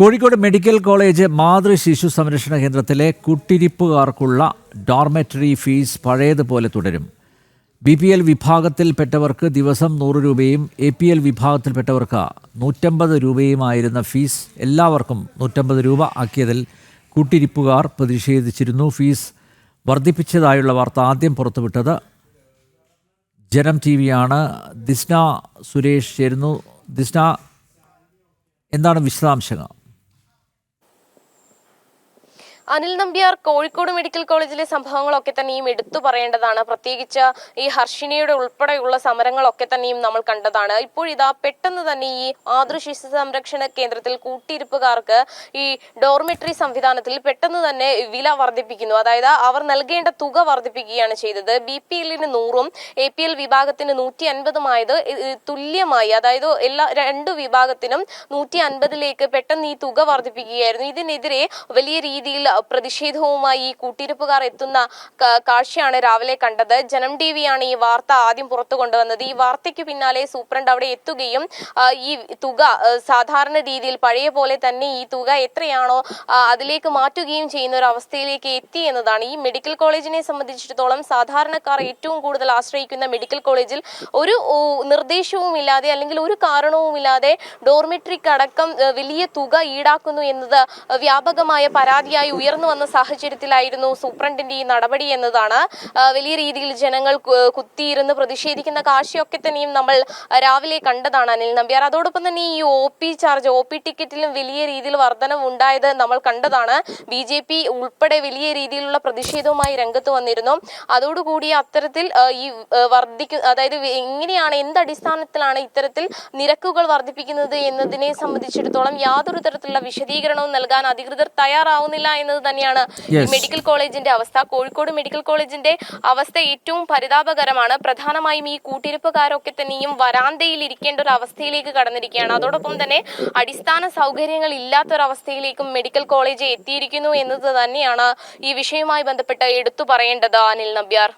Kozhikode medical college മാതൃ ശിശു സംരക്ഷണ കേന്ദ്രത്തിലെ കുട്ടിരിപ്പുകാർക്കുള്ള ഡോർമെറ്ററി ഫീസ് പഴയതുപോലെ തുടരും. ബി പി എൽ വിഭാഗത്തിൽപ്പെട്ടവർക്ക് ദിവസം നൂറ് രൂപയും എ പി എൽ വിഭാഗത്തിൽപ്പെട്ടവർക്ക് നൂറ്റമ്പത് രൂപയുമായിരുന്ന ഫീസ് എല്ലാവർക്കും നൂറ്റമ്പത് രൂപ ആക്കിയതിൽ കുട്ടിരിപ്പുകാർ പ്രതിഷേധിച്ചിരുന്നു. ഫീസ് വർദ്ധിപ്പിച്ചതായുള്ള വാർത്ത ആദ്യം പുറത്തുവിട്ടത് ജനം ടി വിയാണ് ദിസ്ന സുരേഷ് ചേരുന്നു. ദിസ്ന എന്താണ് വിശദാംശങ്ങൾ? അനിൽ നമ്പ്യാർ കോഴിക്കോട് മെഡിക്കൽ കോളേജിലെ സംഭവങ്ങളൊക്കെ തന്നെയും എടുത്തു പറയേണ്ടതാണ്. പ്രത്യേകിച്ച് ഈ ഹർഷിനിയുടെ ഉൾപ്പെടെയുള്ള സമരങ്ങളൊക്കെ തന്നെയും നമ്മൾ കണ്ടതാണ്. ഇപ്പോഴിതാ പെട്ടെന്ന് തന്നെ ഈ മാതൃ ശിശു സംരക്ഷണ കേന്ദ്രത്തിൽ കൂട്ടിയിരിപ്പുകാർക്ക് ഈ ഡോർമെട്രി സംവിധാനത്തിൽ പെട്ടെന്ന് തന്നെ വില വർദ്ധിപ്പിക്കുന്നു. അതായത് അവർ നൽകേണ്ട തുക വർദ്ധിപ്പിക്കുകയാണ് ചെയ്തത്. ബി പി എല്ലിന് നൂറും എ പി എൽ വിഭാഗത്തിന് നൂറ്റി അൻപതുമായത് തുല്യമായി. അതായത് എല്ലാ രണ്ട് വിഭാഗത്തിനും നൂറ്റി അൻപതിലേക്ക് പെട്ടെന്ന് ഈ തുക വർദ്ധിപ്പിക്കുകയായിരുന്നു. ഇതിനെതിരെ വലിയ രീതിയിൽ പ്രതിഷേധവുമായി ഈ കൂട്ടിരിപ്പുകാർ എത്തുന്ന കാഴ്ചയാണ് രാവിലെ കണ്ടത്. ജനം ടി വിയാണ് ഈ വാർത്ത ആദ്യം പുറത്തു കൊണ്ടുവന്നത്. ഈ വാർത്തയ്ക്ക് പിന്നാലെ സൂപ്രണ്ട് അവിടെ എത്തുകയും ഈ തുക സാധാരണ രീതിയിൽ പഴയ പോലെ തന്നെ ഈ തുക എത്രയാണോ അതിലേക്ക് മാറ്റുകയും ചെയ്യുന്ന ഒരു അവസ്ഥയിലേക്ക് എത്തി എന്നതാണ്. ഈ മെഡിക്കൽ കോളേജിനെ സംബന്ധിച്ചിടത്തോളം സാധാരണക്കാർ ഏറ്റവും കൂടുതൽ ആശ്രയിക്കുന്ന മെഡിക്കൽ കോളേജിൽ ഒരു നിർദ്ദേശവും ഇല്ലാതെ അല്ലെങ്കിൽ ഒരു കാരണവുമില്ലാതെ ഡോർമെട്രിക് അടക്കം ഏഹ്, വലിയ തുക ഈടാക്കുന്നു എന്നത് വ്യാപകമായ പരാതിയായി ഉയർന്നു വന്ന സാഹചര്യത്തിലായിരുന്നു സൂപ്രണ്ടിന്റെ ഈ നടപടി എന്നതാണ്. വലിയ രീതിയിൽ ജനങ്ങൾ കുത്തിയിരുന്ന് പ്രതിഷേധിക്കുന്ന കാഴ്ചയൊക്കെ തന്നെയും നമ്മൾ രാവിലെ കണ്ടതാണ് അനിൽ നമ്പ്യാർ. അതോടൊപ്പം തന്നെ ഈ O P charge O P ടിക്കറ്റിലും വലിയ രീതിയിൽ വർധനവ് ഉണ്ടായത് നമ്മൾ കണ്ടതാണ്. ബി ജെ പി ഉൾപ്പെടെ വലിയ രീതിയിലുള്ള പ്രതിഷേധവുമായി രംഗത്ത് വന്നിരുന്നു. അതോടുകൂടി അത്തരത്തിൽ ഈ വർദ്ധിക്കും അതായത് എങ്ങനെയാണ് എന്ത് അടിസ്ഥാനത്തിലാണ് ഇത്തരത്തിൽ നിരക്കുകൾ വർദ്ധിപ്പിക്കുന്നത് എന്നതിനെ സംബന്ധിച്ചിടത്തോളം യാതൊരു തരത്തിലുള്ള വിശദീകരണവും നൽകാൻ അധികൃതർ തയ്യാറാവുന്നില്ല എന്നത് തന്നെയാണ്. ഈ മെഡിക്കൽ കോളേജിന്റെ അവസ്ഥ കോഴിക്കോട് മെഡിക്കൽ കോളേജിന്റെ അവസ്ഥ ഏറ്റവും പരിതാപകരമാണ്. പ്രധാനമായും ഈ കൂട്ടിരിപ്പുകാരൊക്കെ തന്നെയും വരാന്തയിൽ ഇരിക്കേണ്ട ഒരു അവസ്ഥയിലേക്ക് കടന്നിരിക്കുകയാണ്. അതോടൊപ്പം തന്നെ അടിസ്ഥാന സൗകര്യങ്ങൾ ഇല്ലാത്ത ഒരു അവസ്ഥയിലേക്കും മെഡിക്കൽ കോളേജ് എത്തിയിരിക്കുന്നു എന്നത് തന്നെയാണ് ഈ വിഷയവുമായി ബന്ധപ്പെട്ട് എടുത്തു പറയേണ്ടത് അനിൽ നമ്പ്യാർ.